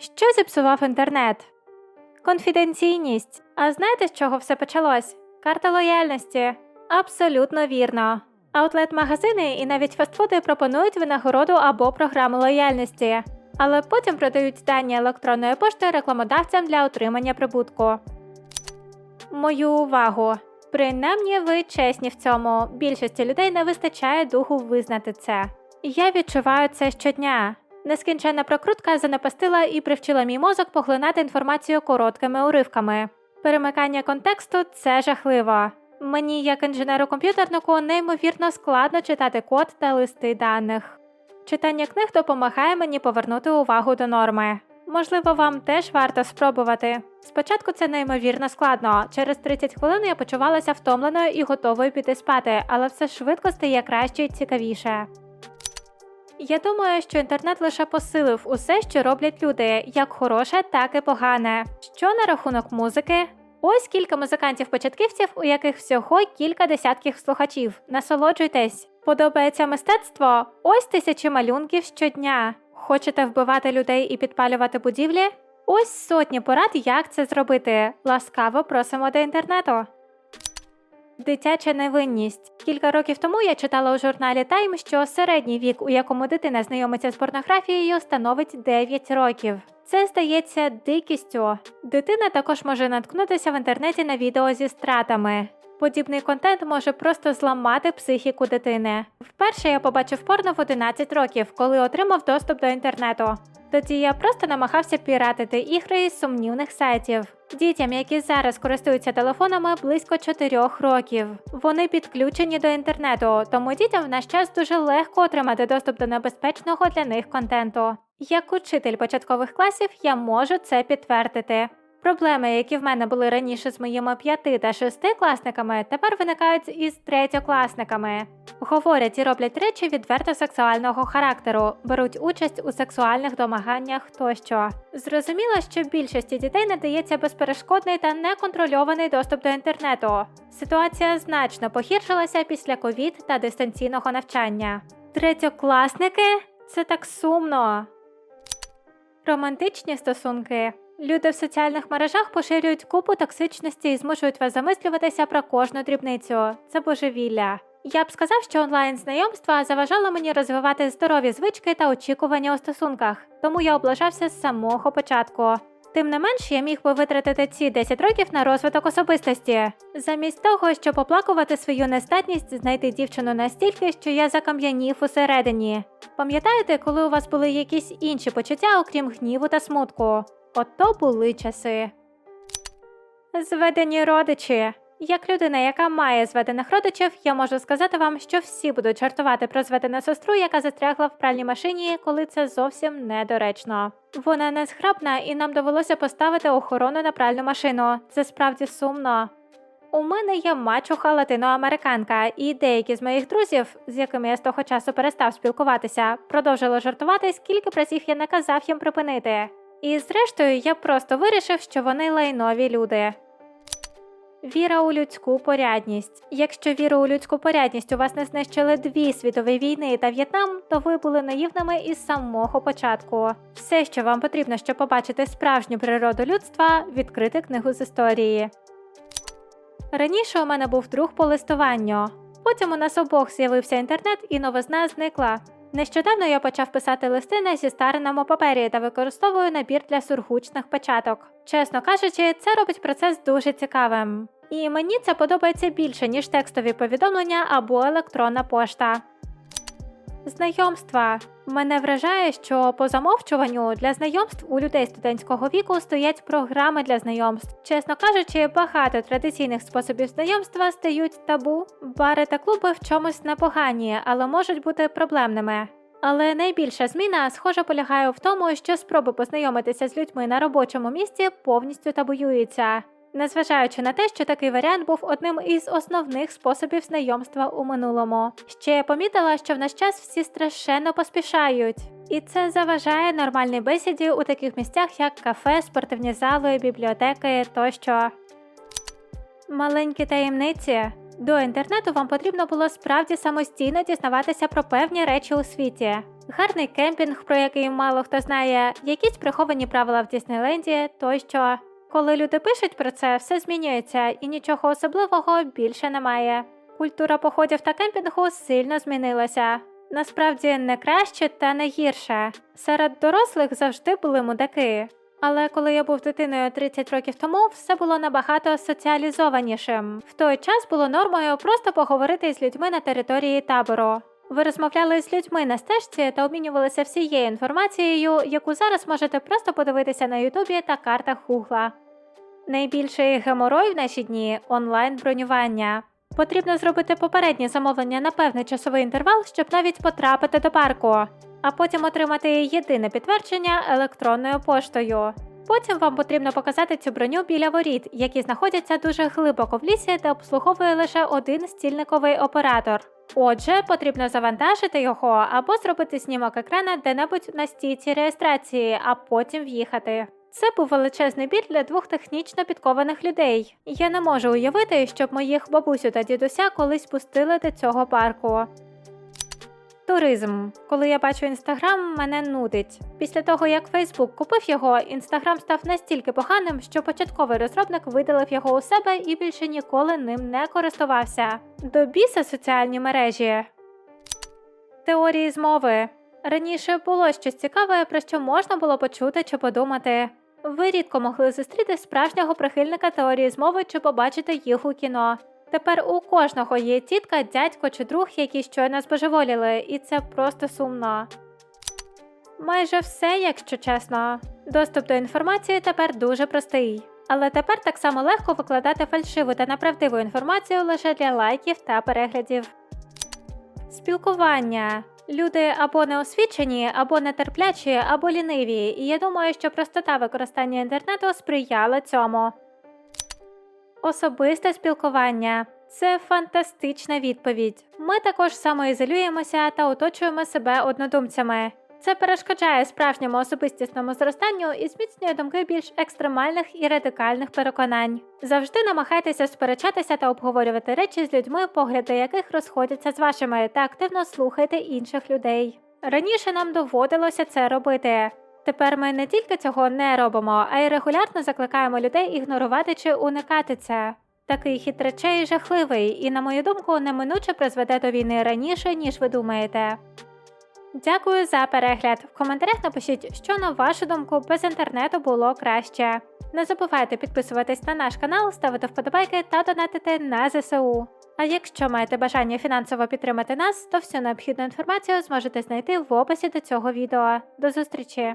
Що зіпсував інтернет? Конфіденційність. А знаєте, з чого все почалось? Карта лояльності. Абсолютно вірно. Аутлет-магазини і навіть фастфуди пропонують винагороду або програму лояльності, але потім продають дані електронної пошти рекламодавцям для отримання прибутку. Мою увагу. Принаймні ви чесні в цьому. Більшості людей не вистачає духу визнати це. Я відчуваю це щодня. Нескінченна прокрутка занепастила і привчила мій мозок поглинати інформацію короткими уривками. Перемикання контексту це жахливо. Мені, як інженеру-комп'ютернику, неймовірно складно читати код та листи даних. Читання книг допомагає мені повернути увагу до норми. Можливо, вам теж варто спробувати. Спочатку це неймовірно складно. Через 30 хвилин я почувалася втомленою і готовою піти спати, але все швидко стає краще і цікавіше. Я думаю, що інтернет лише посилив усе, що роблять люди, як хороше, так і погане. Що на рахунок музики? Ось кілька музикантів-початківців, у яких всього кілька десятків слухачів. Насолоджуйтесь. Подобається мистецтво? Ось тисячі малюнків щодня. Хочете вбивати людей і підпалювати будівлі? Ось сотні порад, як це зробити. Ласкаво просимо до інтернету. Дитяча невинність. Кілька років тому я читала у журналі Time, що середній вік, у якому дитина знайомиться з порнографією, становить 9 років. Це здається дикістю. Дитина також може наткнутися в інтернеті на відео зі стратами. Подібний контент може просто зламати психіку дитини. Вперше я побачив порно в 11 років, коли отримав доступ до інтернету. Тоді я просто намагався піратити ігри із сумнівних сайтів. Дітям, які зараз користуються телефонами, близько 4 років. Вони підключені до інтернету, тому дітям в наш час дуже легко отримати доступ до небезпечного для них контенту. Як учитель початкових класів я можу це підтвердити. Проблеми, які в мене були раніше з моїми п'яти та шестикласниками, тепер виникають із третьокласниками. Говорять і роблять речі відверто сексуального характеру, беруть участь у сексуальних домаганнях тощо. Зрозуміло, що більшості дітей надається безперешкодний та неконтрольований доступ до інтернету. Ситуація значно погіршилася після ковід та дистанційного навчання. Третьокласники це так сумно. Романтичні стосунки. Люди в соціальних мережах поширюють купу токсичності і змушують вас замислюватися про кожну дрібницю. Це божевілля. Я б сказав, що онлайн знайомства заважало мені розвивати здорові звички та очікування у стосунках, тому я облажався з самого початку. Тим не менш, я міг би витратити ці 10 років на розвиток особистості, замість того, щоб оплакувати свою нестатність знайти дівчину настільки, що я закам'янів усередині. Пам'ятаєте, коли у вас були якісь інші почуття, окрім гніву та смутку? Ото були часи. Зведені родичі. Як людина, яка має зведених родичів, я можу сказати вам, що всі будуть жартувати про зведену сестру, яка застрягла в пральній машині, коли це зовсім недоречно. Вона не зграбна, і нам довелося поставити охорону на пральну машину. Це справді сумно. У мене є мачуха латиноамериканка, і деякі з моїх друзів, з якими я з того часу перестав спілкуватися, продовжили жартувати, скільки разів я наказав їм припинити. І зрештою, я просто вирішив, що вони лайнові люди. Віра у людську порядність. Якщо віру у людську порядність у вас не знищили дві світові війни та В'єтнам, то ви були наївними із самого початку. Все, що вам потрібно, щоб побачити справжню природу людства, відкрити книгу з історії. Раніше у мене був друг по листуванню. Потім у нас обох з'явився інтернет, і новизна зникла. Нещодавно я почав писати листи на зістареному папері та використовую набір для сургучних початок. Чесно кажучи, це робить процес дуже цікавим. І мені це подобається більше, ніж текстові повідомлення або електронна пошта. Знайомства. Мене вражає, що по замовчуванню для знайомств у людей студентського віку стоять програми для знайомств. Чесно кажучи, багато традиційних способів знайомства стають табу. Бари та клуби в чомусь непогані, але можуть бути проблемними. Але найбільша зміна, схоже, полягає в тому, що спроби познайомитися з людьми на робочому місці повністю табуюються. Незважаючи на те, що такий варіант був одним із основних способів знайомства у минулому. Ще я помітила, що в наш час всі страшенно поспішають, і це заважає нормальній бесіді у таких місцях, як кафе, спортивні зали, бібліотеки тощо. Маленькі таємниці. До інтернету вам потрібно було справді самостійно дізнаватися про певні речі у світі. Гарний кемпінг, про який мало хто знає, якісь приховані правила в Діснейленді тощо. Коли люди пишуть про це, все змінюється і нічого особливого більше немає. Культура походів та кемпінгу сильно змінилася. Насправді не краще та не гірше. Серед дорослих завжди були мудаки. Але коли я був дитиною 30 років тому, все було набагато соціалізованішим. В той час було нормою просто поговорити з людьми на території табору. Ви розмовляли з людьми на стежці та обмінювалися всією інформацією, яку зараз можете просто подивитися на Ютубі та картах Гугла. Найбільший геморой в наші дні онлайн бронювання. Потрібно зробити попереднє замовлення на певний часовий інтервал, щоб навіть потрапити до парку, а потім отримати єдине підтвердження електронною поштою. Потім вам потрібно показати цю броню біля воріт, які знаходяться дуже глибоко в лісі, де обслуговує лише один стільниковий оператор. Отже, потрібно завантажити його або зробити знімок екрана де-небудь на стійці реєстрації, а потім в'їхати. Це був величезний біль для двох технічно підкованих людей. Я не можу уявити, щоб моїх бабусю та дідуся колись пустили до цього парку. Туризм. Коли я бачу інстаграм, мене нудить. Після того, як Фейсбук купив його, інстаграм став настільки поганим, що початковий розробник видалив його у себе і більше ніколи ним не користувався. До біса соціальні мережі. Теорії змови. Раніше було щось цікаве, про що можна було почути чи подумати. Ви рідко могли зустріти справжнього прихильника теорії змови чи побачити їх у кіно. Тепер у кожного є тітка, дядько чи друг, які щойно збожеволіли, і це просто сумно. Майже все, якщо чесно. Доступ до інформації тепер дуже простий. Але тепер так само легко викладати фальшиву та неправдиву інформацію лише для лайків та переглядів. Спілкування. Люди або неосвічені, або нетерплячі, або ліниві, і я думаю, що простота використання інтернету сприяла цьому. Особисте спілкування це фантастична відповідь. Ми також самоізолюємося та оточуємо себе однодумцями. Це перешкоджає справжньому особистісному зростанню і зміцнює думки більш екстремальних і радикальних переконань. Завжди намагайтеся сперечатися та обговорювати речі з людьми, погляди яких розходяться з вашими, та активно слухайте інших людей. Раніше нам доводилося це робити. Тепер ми не тільки цього не робимо, а й регулярно закликаємо людей ігнорувати чи уникати це. Такий хід речей жахливий і, на мою думку, неминуче призведе до війни раніше, ніж ви думаєте. Дякую за перегляд. В коментарях напишіть, що на вашу думку без інтернету було краще. Не забувайте підписуватись на наш канал, ставити вподобайки та донатити на ЗСУ. А якщо маєте бажання фінансово підтримати нас, то всю необхідну інформацію зможете знайти в описі до цього відео. До зустрічі!